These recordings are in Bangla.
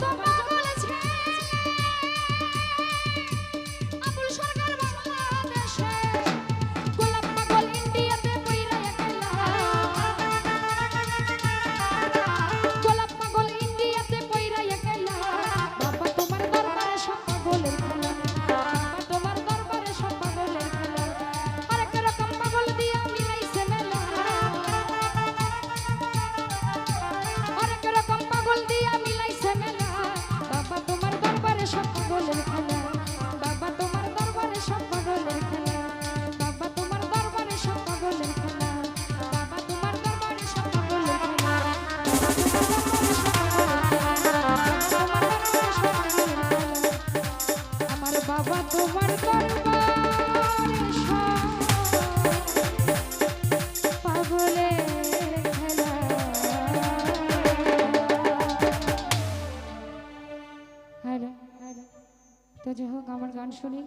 Papa. তো যাই হোক, আমার গান শুনি।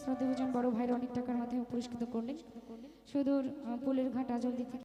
শ্রদ্ধেভূষণ বড় ভাইয়ের অনেক টাকার মাথায় পুরস্কৃত করলেন। সুদূর পুলের ঘাট আজল থেকে